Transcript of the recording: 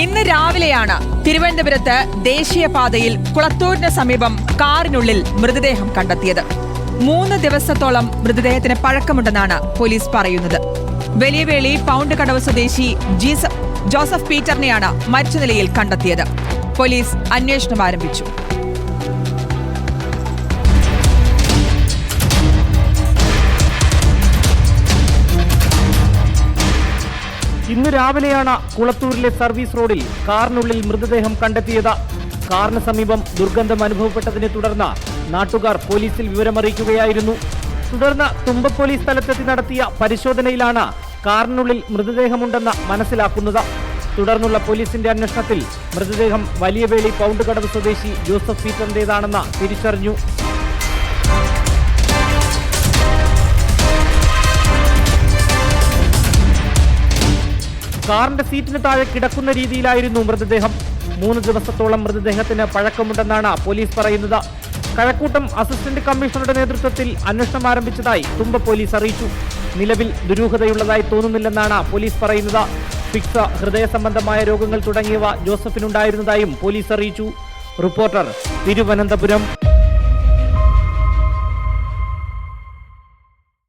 ഇന്ന് രാവിലെയാണ് തിരുവനന്തപുരത്ത് ദേശീയപാതയിൽ കുളത്തൂരിന് സമീപം കാറിനുള്ളിൽ മൃതദേഹം കണ്ടെത്തിയത്. മൂന്ന് ദിവസത്തോളം മൃതദേഹത്തിന് പഴക്കമുണ്ടെന്നാണ് പോലീസ് പറയുന്നത്. വലിയവേളി പൗണ്ട് കടവ് സ്വദേശി ജീസ- ജോസഫ് പീറ്ററിനെയാണ് മരിച്ച നിലയിൽ കണ്ടെത്തിയത്. പോലീസ് അന്വേഷണം ആരംഭിച്ചു. ഇന്ന് രാവിലെയാണ് കുളത്തൂരിലെ സർവീസ് റോഡിൽ കാറിനുള്ളിൽ മൃതദേഹം കണ്ടെത്തിയത്. കാറിന് സമീപം ദുർഗന്ധം അനുഭവപ്പെട്ടതിനെ തുടർന്ന് നാട്ടുകാർ പോലീസിൽ വിവരമറിയിക്കുകയായിരുന്നു. തുടർന്ന് തുമ്പ പോലീസ് സ്ഥലത്തെത്തി നടത്തിയ പരിശോധനയിലാണ് കാറിനുള്ളിൽ മൃതദേഹമുണ്ടെന്ന് മനസ്സിലാക്കുന്നത്. തുടർന്നുള്ള പോലീസിന്റെ അന്വേഷണത്തിൽ മൃതദേഹം വലിയവേളി പൗണ്ട് കടവ് സ്വദേശി ജോസഫ് പീറ്ററിന്റേതാണെന്ന് തിരിച്ചറിഞ്ഞു. കാറിന്റെ സീറ്റിന് താഴെ കിടക്കുന്ന രീതിയിലായിരുന്നു മൃതദേഹം. മൂന്ന് ദിവസത്തോളം മൃതദേഹത്തിന് പഴക്കമുണ്ടെന്നാണ് പോലീസ് പറയുന്നത്. കഴക്കൂട്ടം അസിസ്റ്റന്റ് കമ്മീഷണറുടെ നേതൃത്വത്തിൽ അന്വേഷണം ആരംഭിച്ചതായി തുമ്പ പോലീസ് അറിയിച്ചു. നിലവിൽ ദുരൂഹതയുള്ളതായി തോന്നുന്നില്ലെന്നാണ് പോലീസ് പറയുന്നത്. ഫിക്സ ഹൃദയ സംബന്ധമായ രോഗങ്ങൾ തുടങ്ങിയവ ജോസഫിനുണ്ടായിരുന്നതായും പോലീസ് അറിയിച്ചു. റിപ്പോർട്ടർ തിരുവനന്തപുരം.